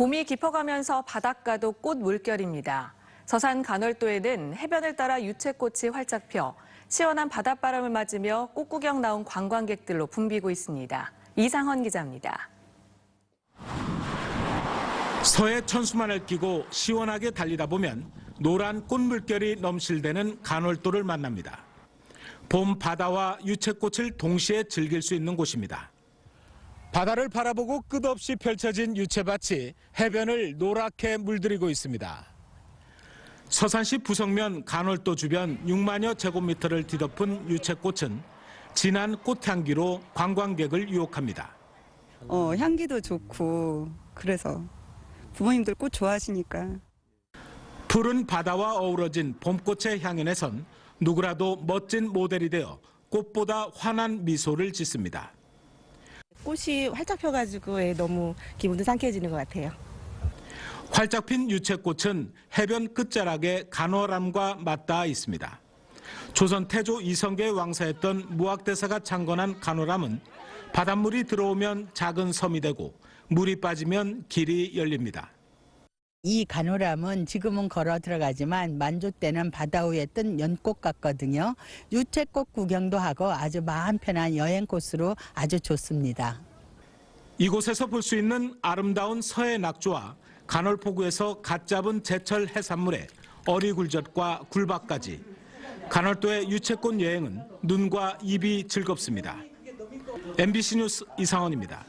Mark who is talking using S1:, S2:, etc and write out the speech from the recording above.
S1: 봄이 깊어가면서 바닷가도 꽃 물결입니다. 서산 간월도에는 해변을 따라 유채꽃이 활짝 펴 시원한 바닷바람을 맞으며 꽃구경 나온 관광객들로 붐비고 있습니다. 이상헌 기자입니다.
S2: 서해 천수만을 끼고 시원하게 달리다 보면 노란 꽃물결이 넘실대는 간월도를 만납니다. 봄 바다와 유채꽃을 동시에 즐길 수 있는 곳입니다. 바다를 바라보고 끝없이 펼쳐진 유채밭이 해변을 노랗게 물들이고 있습니다. 서산시 부성면 간월도 주변 6만여 제곱미터를 뒤덮은 유채꽃은 진한 꽃향기로 관광객을 유혹합니다.
S3: 어, 향기도 좋고 그래서 부모님들 꽃 좋아하시니까
S2: 푸른 바다와 어우러진 봄꽃의 향연에선 누구라도 멋진 모델이 되어 꽃보다 환한 미소를 짓습니다.
S4: 꽃이 활짝 펴가지고 예, 너무 기분도 상쾌해지는 것 같아요.
S2: 활짝 핀 유채꽃은 해변 끝자락에 간호람과 맞닿아 있습니다. 조선 태조 이성계의 왕사였던 무학대사가 창건한 간호람은 바닷물이 들어오면 작은 섬이 되고 물이 빠지면 길이 열립니다.
S5: 이 간호람은 지금은 걸어 들어가지만 만조 때는 바다 위에 뜬 연꽃 같거든요. 유채꽃 구경도 하고 아주 마음 편한 여행 코스로 아주 좋습니다.
S2: 이곳에서 볼 수 있는 아름다운 서해 낙조와 간월포구에서 갓 잡은 제철 해산물에 어리굴젓과 굴밥까지 간월도의 유채꽃 여행은 눈과 입이 즐겁습니다. MBC 뉴스 이상원입니다.